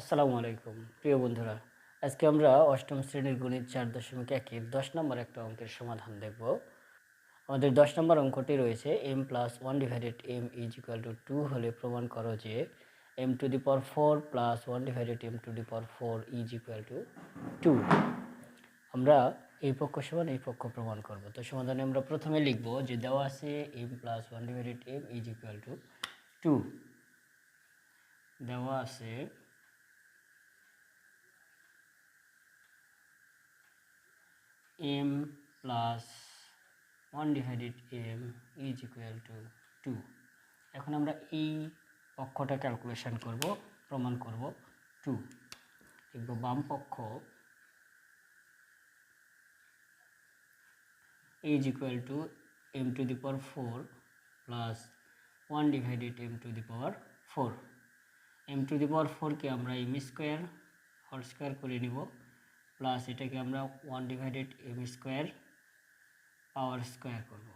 আসসালামু আলাইকুম। প্রিয় বন্ধুরা, আজকে আমরা অষ্টম শ্রেণির গণিত চার দশমিক একের দশ নম্বর একটা অঙ্কের সমাধান দেখব। আমাদের দশ নম্বর অঙ্কটি রয়েছে M plus one divided M is equal to two হলে প্রমাণ করো যে M to the power four plus one divided M to the power four is equal to two আমরা এই পক্ষ সমান এই পক্ষ প্রমাণ করব। তো সমাধানে আমরা প্রথমে লিখব যে দেওয়া আছে M plus one divided M is equal to two দেওয়া আছে m plus one divided M is equal to two এখন আমরা এই পক্ষটা ক্যালকুলেশন করব, প্রমাণ করব টু লিখব বাম পক্ষ is equal to M to the power four plus one divided M to the power four M to the power ফোরকে আমরা এম স্কোয়ার হোল স্কোয়ার করে নিব। প্লাস এটাকে আমরা one divided M square power square করব।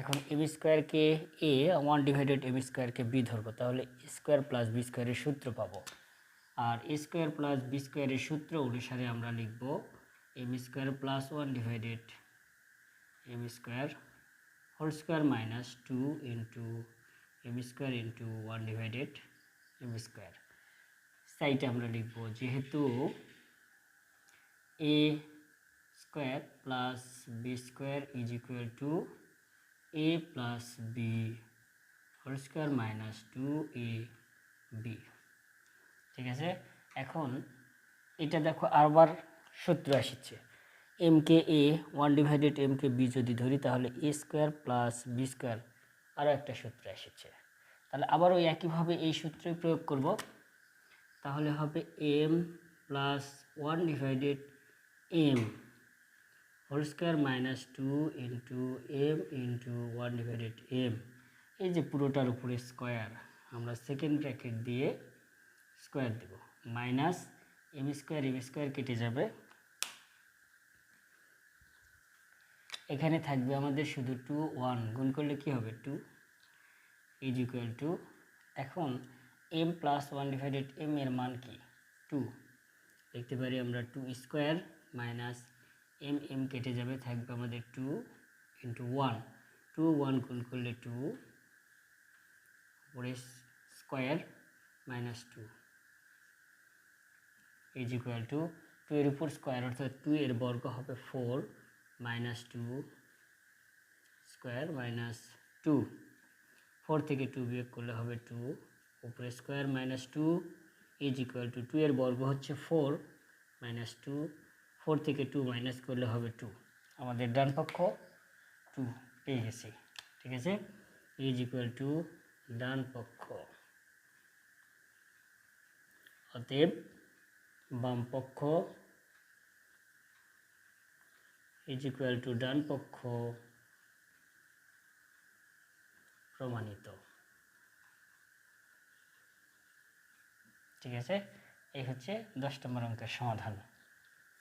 এখন M স্কোয়ারকে A one divided M স্কোয়ারকে বি ধরবো, তাহলে স্কোয়ার প্লাস বি স্কোয়ারের সূত্র পাবো। আর স্কোয়ার প্লাস বি স্কোয়ারের সূত্র অনুসারে আমরা লিখব M square plus one divided M square whole square minus two into M square into one divided M square সাইটে আমরা লিখব, যেহেতু a square plus b square is equal to a plus b whole square minus 2ab ঠিক আছে? এখন এটা দেখো আরবার সূত্র আসছে। এম কে এ ওয়ান ডিভাইডেড এম কে বি যদি ধরি, তাহলে A square plus B square আরও একটা সূত্র এসেছে। তাহলে আবারও একইভাবে এই সূত্রই প্রয়োগ করব। তাহলে হবে M plus one divided M whole square minus two into M into one divided M এই যে পুরোটার উপরে স্কোয়ার আমরা সেকেন্ড ব্র্যাকেট দিয়ে স্কোয়ার দেব। Minus M square M square কেটে যাবে। এখানে থাকবে আমাদের শুধু টু ওয়ান গুণ করলে কি হবে? টু ইজ ইকুয়াল টু এখন M plus one divided M এর মান কি? টু দেখতে পারি আমরা two square minus M M কেটে যাবে, থাকবে আমাদের two into one two one গুণ করলে টু উপরে square minus two is equal to two two উপর স্কোয়ার অর্থাৎ টু এর বর্গ হবে four minus two square minus two four থেকে টু বিয়োগ করলে হবে টু উপরে square minus two is equal to two two বর্গ হচ্ছে ফোর মাইনাস টু ফোর থেকে টু মাইনাস করলে হবে টু। আমাদের ডান পক্ষ টু পেয়ে গেছি, ঠিক আছে? ইজ ইকুয়াল টু ডান পক্ষ। অতএব বাম পক্ষ ইজ ইকুয়াল টু ডান পক্ষ প্রমাণিত। ঠিক আছে? এই হচ্ছে দশ নম্বর অঙ্কের সমাধান।